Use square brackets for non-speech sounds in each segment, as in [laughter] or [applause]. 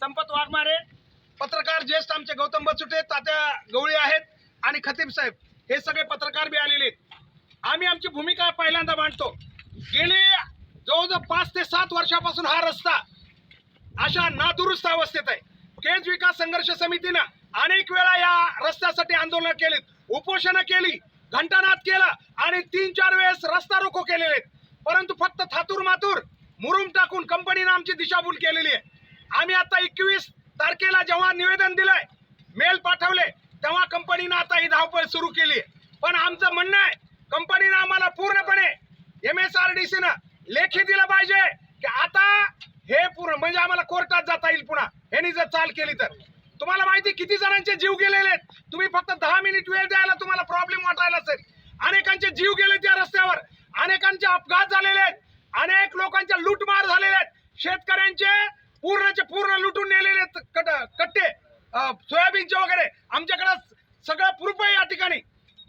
संपत वाघमारे. पत्रकार ज्येष्ठ आमचे गौतम बचुटे तात्या गवळी आहेत आणि खतीब साहेब. हे सगळे पत्रकार बी आलेले आहेत. आम्ही आमची भूमिका पहिल्यांदा मांडतो. गेले जवळजवळ पाच ते सात वर्षापासून हा रस्ता अशा नादुरुस्त अवस्थेत आहे. केज विकास संघर्ष समितीनं अनेक वेळा या रस्त्यासाठी आंदोलन केलीत. उपोषणं केली घंटानाद केला आणि तीन चार वेळेस रस्ता रोको केलेले आहेत. परंतु फक्त थातूर मातूर मुरुम टाकून कंपनीनं आमची दिशाभूल केलेली आहे. आम्ही आता एकवीस तारखेला जेव्हा निवेदन दिलंय मेल पाठवले तेव्हा कंपनीनं आता ही धावपळ सुरू केली. आहे पण आमचं म्हणणं आहे कंपनीनं आम्हाला पूर्णपणे एम एस आर डी लेखी दिलं पाहिजे की आता हे पूर्ण म्हणजे आम्हाला कोर्टात जाता येईल पुन्हा. ह्यानी जर चाल केली तर. तुम्हाला माहिती किती जणांचे जीव गेलेले आहेत? तुम्ही फक्त दहा मिनिट वेळ द्यायला तुम्हाला प्रॉब्लेम वाटायला असेल. अनेकांचे जीव गेले त्या रस्त्यावर. अनेकांचे अपघात झालेले आहेत. अनेक लोकांच्या लूटमार झालेले आहेत. शेतकऱ्यांचे पूर्ण लुटून नेलेले आहेत कट- कट्टे सोयाबीनचे वगैरे. आमच्याकडे सगळं प्रूफ आहे या ठिकाणी.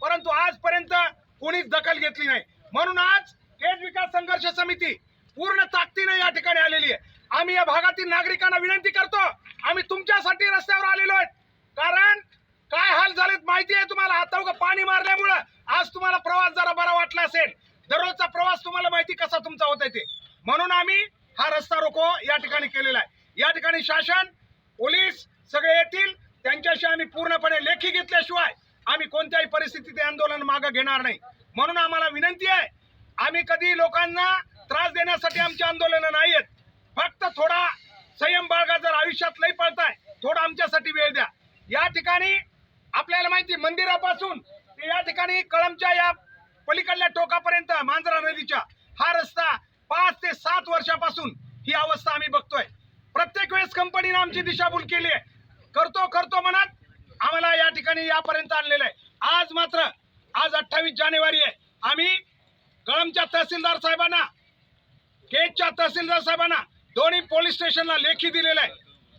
परंतु आजपर्यंत कोणीच दखल घेतली नाही. म्हणून आज केज विकास संघर्ष समिती पूर्ण ताकदीने या ठिकाणी आलेली आहे. आम्ही या भागातील नागरिकांना विनंती करतो आम्ही तुमच्यासाठी रस्त्यावर आलेलो आहेत. कारण काय हाल झालेत माहिती आहे तुम्हाला? आता पाणी मारल्यामुळं आज तुम्हाला प्रवास जरा बरा वाटला असेल. दररोजचा प्रवास तुम्हाला माहिती कसा तुमचा होत ते. म्हणून आम्ही हा रस्ता रोको या ठिकाणी केलेला आहे. या ठिकाणी शासन पोलीस सगळे येतील. त्यांच्याशी आम्ही पूर्णपणे लेखी घेतल्याशिवाय आम्ही कोणत्याही परिस्थितीत आंदोलन मागे घेणार नाही. म्हणून आम्हाला विनंती आहे आम्ही कधी लोकांना त्रास देण्यासाठी आमची आंदोलनं नाही आहेत फक्त थोडा संयम बाळगा जर आयुष्यात लई पळताय थोडा आमच्यासाठी वेळ द्या. या ठिकाणी आपल्याला माहिती मंदिरापासून ते या ठिकाणी कळमच्या या पलीकडल्या टोकापर्यंत मांजरा नदीच्या हा रस्ता पाच ते सात वर्षापासून ही अवस्था आम्ही बघतोय. प्रत्येक वेळेस कंपनीनं आमची दिशाभूल केली आहे. करतो करतो म्हणत आम्हाला या ठिकाणी यापर्यंत आणलेलं आहे. आज मात्र आज अठ्ठावीस जानेवारी आहे. आम्ही कळमच्या तहसीलदार साहेबांना केजच्या तहसीलदार साहेबांना दोन्ही पोलीस स्टेशनला लेखी दिलेलं आहे.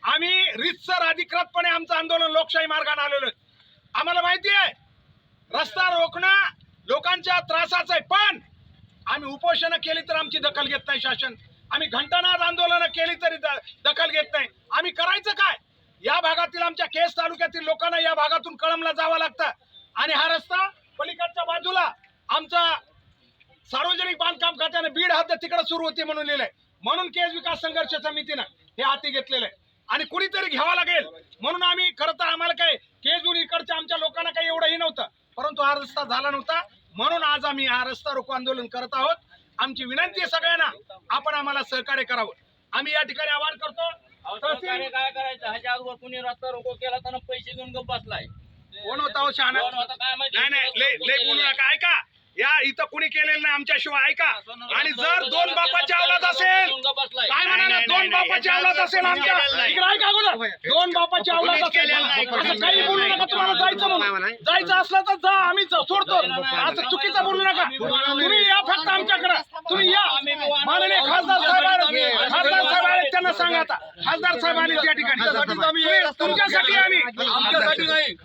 आम्ही रितसर अधिकृतपणे आमचं आंदोलन लोकशाही मार्गाने आलेलो आहे. आम्हाला माहिती आहे रस्ता रोखणं लोकांच्या त्रासाचं आहे पण आम्ही उपोषणं केली तर आमची दखल घेत नाही शासन. आम्ही घंटानाद आंदोलनं केली तरी दखल घेत नाही. आम्ही करायचं काय? या भागातील आमच्या केस तालुक्यातील लोकांना या भागातून कळमला जावं लागतं. आणि हा रस्ता पलीकडच्या बाजूला आमचा सार्वजनिक बांधकाम खात्याने बीड हद्द तिकडे सुरू होती म्हणून लिहिलंय. म्हणून केस विकास संघर्ष समितीनं हे हाती घेतलेलं आहे. आणि कुणीतरी घ्यावा लागेल. म्हणून आम्ही खरं तर आम्हाला काय केजून इकडच्या आमच्या लोकांना काही एवढंही नव्हतं. परंतु हा रस्ता झाला नव्हता. म्हणून आज आम्ही हा रस्ता रोको आंदोलन करत आहोत. आमची विनंती आहे सगळ्यांना आपण आम्हाला सहकार्य करावं. आम्ही या ठिकाणी आवाहन करतो तहसील- काय करायचं? ह्याच्या अगोदर कुणी रस्ता रोको केला तर पैसे घेऊन गप बसलाय. कोण होता हो शहाणा? कोण होता काय माहिती? नाही नाही लय लय बोलू नका ऐका. या इथं कुणी केलेलं नाही आमच्याशिवाय ऐका. आणि जर दोन बापाची औलाद असेल. काय म्हणाला दोन बापाची औलाद असेल आमच्या. इकडे ऐका अगोदर. दोन बापाची औलाद कोणीच असेल असं काही बोलू नका. तुम्हाला जायचं म्हणून. जायचं असलं तर जा आम्ही सोडतो. असं चुकीचं बोलू नका. तुम्ही या फक्त आमच्याकडे. तुम्ही या. माननीय खासदार साहेब. खासदार साहेब आहेत. त्यांना सांगा आता. खासदार साहेब आले त्या ठिकाणी. तुमच्यासाठी आम्ही आमच्यासाठी नाही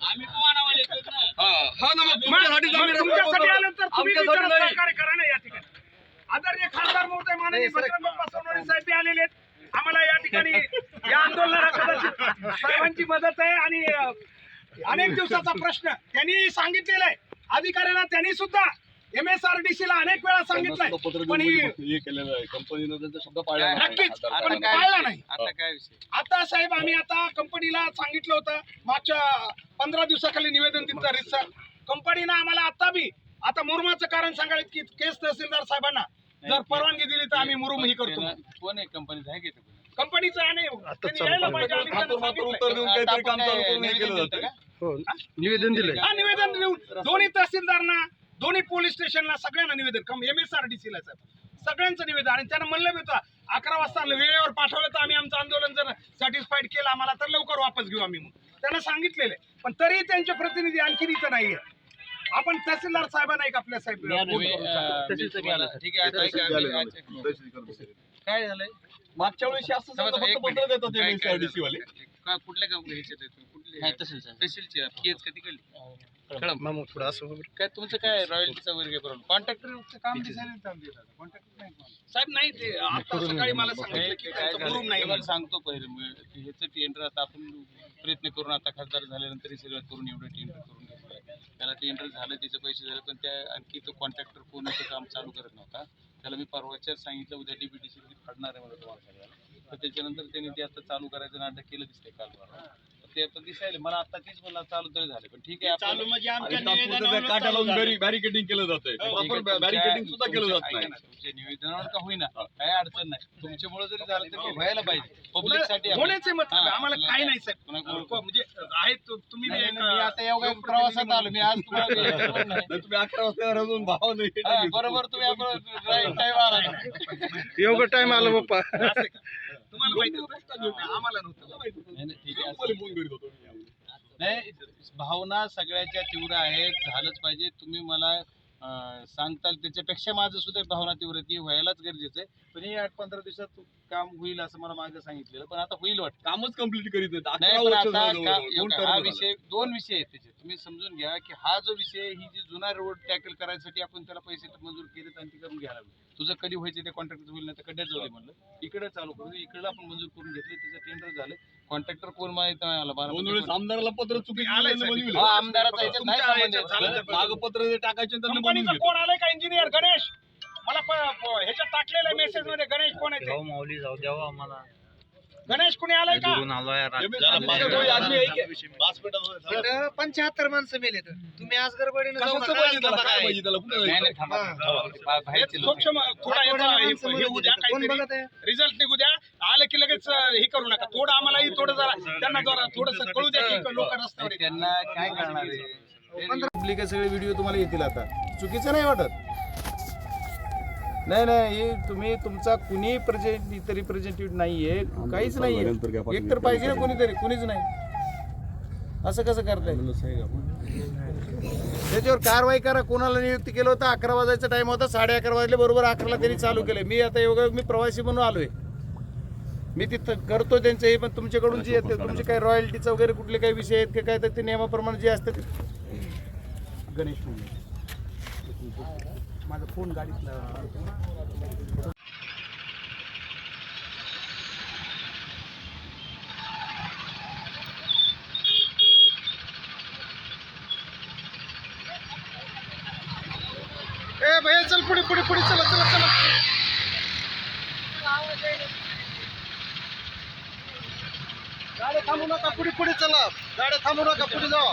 आम्ही पोहाणावाले आहेत ना. हा ना मग मग तुमच्यासाठी मग तुमच्यासाठी आल्यानंतर तुम्ही बी आमच्यासाठी जरा नाही. सहकार्य करा ना या ठिकाणी. आदरणीय खासदार महोदय माननीय सोनवणे साहेब बी आलेले आहेत. आम्हाला या ठिकाणी या आंदोलनाला कदाचित साहेबांची मदत आहे. आणि अ, अनेक दिवसाचा प्रश्न त्यांनी सांगितलेला आहे. अधिकाऱ्यांना त्यांनी सुद्धा M S R D C ला अनेक वेळा सांगितलंय पण ही हे केलेलं आहे. कंपनीनं त्यांचा शब्द पाळला नाही. नक्कीच आता पण काय- पाळला नाही. आता काय विषय? आता साहेब आम्ही आता कंपनीला सांगितलं होतं मागच्या पंधरा दिवसाखाली निवेदन दिलं रितसर. कंपनीनं आम्हाला आता बी आता मुरुमाचं कारण सांगायचं की केस तहसीलदार साहेबांना जर परवानगी दिली तर आम्ही मुरुम ही करतो. कोण आहे कंपनीचं आहे की ते कोणी? कंपनीचं आहे नाही त्यांनी यायला पाहिजे आम्ही त्यांना खातूर मात्र सांगितलंय. उत्तर देऊन काहीतरी काम चालू करून हे निवेदन केलं दिलतं जातं का? निवेदन दिलंय. हा निवेदन देऊन दोन्ही तहसीलदारना दोन्ही पोलीस स्टेशनला सगळ्यांना निवेदन M S R D C ला साहेब. सगळ्यांचं निवेदन. आणि त्यांना म्हणलं बी होतं अकरा वाजता वेळेवर पाठवलं तर आम्ही आमचं आंदोलन जर सॅटिस्फाईड केलं आम्हाला तर लवकर वापस घेऊ आम्ही मग त्यांना सांगितलेलं आहे. पण तरी त्यांचे प्रतिनिधी आणखी इथं नाहीये. आपण तहसीलदार साहेबांना एक आपल्या साहेब मी. मी ठीक आहे मी-. काय झालंय? मागच्या वेळेस असं पत्र. देतात वाले. कुठल्या कंपनी ह्याच्यात आहे तुम्ही? कुठले तहसीलच्या तहसीलच्या केस कधी केली काय तुमचं काय रॉयल्टीचा वगैरे प्रॉब्लेम कॉन्ट्रॅक्टरचं काम साहेब नाही ते आता सकाळी मला सांगितलं की त्यांचं मुरुम नाही मला सांगतो पहिले. मी की ह्याचं टेंडर आता आपण प्रयत्न करून आता खासदार झाल्यानंतर हे सगळं करून एवढं टेंडर करून घेतलंय त्याला टेंडर झालं त्याचे पैसे झाले पण त्या आणखी तो कॉन्ट्रॅक्टर कोणाचं काम चालू करत नव्हता. त्याला मी परवाच्याच सांगितलं उद्या डीबीटीसी फाडणार आहे मला तुम्हाला सगळ्याला. तर त्याच्यानंतर त्यांनी ते आता चालू करायचं नाटक केलं दिसतंय काल परवा. तर ते आता दिसायला. मला आता तेच मला चालू तरी झाले पण ठीक आहे आपण आणि तात्पुरतं त्या काट्या लावून बॅरी बॅरिकेडिंग केलं जातंय. प्रॉपर बॅरिकेडिंग सुद्धा केलं जात नाही. तुमच्या निवेदनावर का होईना? काही अडचण नाही. तुमच्यामुळे जरी झालं तरी व्हायला पाहिजे. पब्लिकसाठी आपण- होण्याचे मतलब आहे. हा, आम्हाला काही नाही साहेब. कोणाकोण- को- म्हणजे आहेत तु- तुम्ही बी नाही, एक, नाही, मी आता एवढ्या प्रवासात आलो. मी आज तुम्हाला [laughs] भेटलो नाही. नाही, तुम्ही अकरा वाजता अजून भाव नाही. हा, बरोबर तुम्ही आपण [laughs] आला योगा टाइम आला बाप्पा असं का? तुम्हाला माहिती होतं? आम्हाला नव्हतं. नाही, भावना सगळ्याच्या तीव्र आहेत. झालंच पाहिजे. तुम्ही मला सांगताल त्याच्यापेक्षा माझं सुद्धा भावना तीव्र ती व्हायलाच गरजेचं आहे. पण हे आठ पंधरा दिवसात काम होईल असं मला मागे सांगितलेलं. पण आता होईल वाटतं. कामच कंप्लीट करीत नाही हा. विषय दोन विषय आहेत त्याचे तुम्ही समजून घ्या की हा जो विषय ही जी जुना रोड टॅकल करायसाठी आपण त्याला पैसे मंजूर केलेत आणि ती करून घ्यायला तुझं कधी व्हायचं ते कॉन्ट्रॅक्टर होईल नाही तर कड्यात जाऊ दे म्हणलं. इकडे चालू करू. इकडे आपण मंजूर करून घेतले त्याचं टेंडर झालं. कॉन्ट्रॅक्टर कोण माहीत नाही दोन बारा आमदाराला पत्र चुकीचं. हा, आमदाराचा याच्यात नाही तुमच्या संबंध. याच्यात झालं. तर- मागं पत्र जे टाकायचे. कोण आलाय का इंजिनियर गणेश? मला ह्याच्यात टाकलेलं मेसेजमध्ये. गणेश कोण आहे ते? माऊली जाऊ द्यावा आम्हाला. गणेश कुणी आलाय का? पंच्याहत्तर माणसं मेले तुम्ही आज गडबडीनं रिझल्ट निघू द्या आलं की लगेच हे करू नका. थोडं आम्हालाही थोडं जरा त्यांना जरा थोडस कळू द्या की लोक रस्त्यावर. त्यांना काय करणार आहे? पब्लिक सगळे व्हिडिओ तुम्हाला येतील आता. चुकीचं नाही वाटत? नाही नाही हे तुम्ही तुमचा कुणी प्रेझेंट रिप्रेझेंटेटिव्ह नाहीये. काहीच नाहीये. नंतर काय एक तर पाहिजे ना कोणीतरी कुणीच नाही. असं कसं करताय? त्याच्यावर कारवाई करा. कोणाला नियुक्ती केलं होतं? अकरा वाजायचा टाइम होता. साडे अकरा वाजले बरोबर अकराला त्यांनी चालू केलं. मी आता एवढं मी प्रवासी म्हणून आलोय. मी तिथं करतो त्यांचं हे पण तुमच्याकडून जे येते तुमचे काही रॉयल्टीचं वगैरे कुठले काही विषय आहेत की काय तर ते नियमाप्रमाणे जे असतं ते गणेश माझा फोन गाडीतला ए भैया चल पुढे पुढे पुढे चला चला चला. गाड्या थांबू नका पुढे पुढे चला. गाड्या थांबू नका पुढे जावा.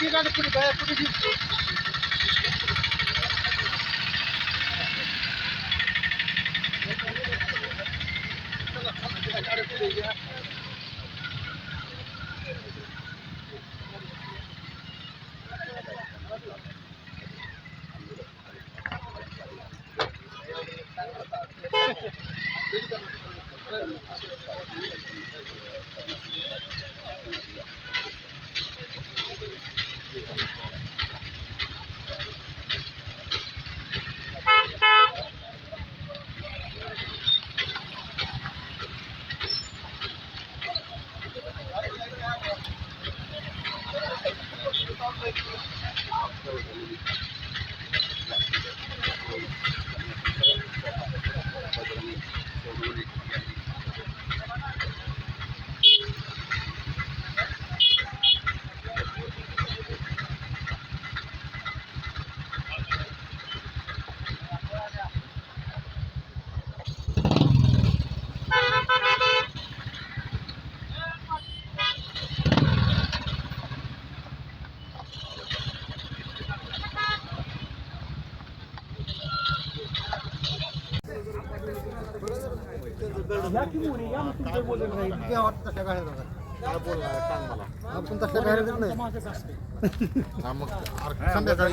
দিলে পুরো গায়ে পুরো দিচ্ছি Thank you. Thank you. तशा गाड्या जातात काय बोलणार आहे? तशा गाड्या देत नाही. संध्याकाळी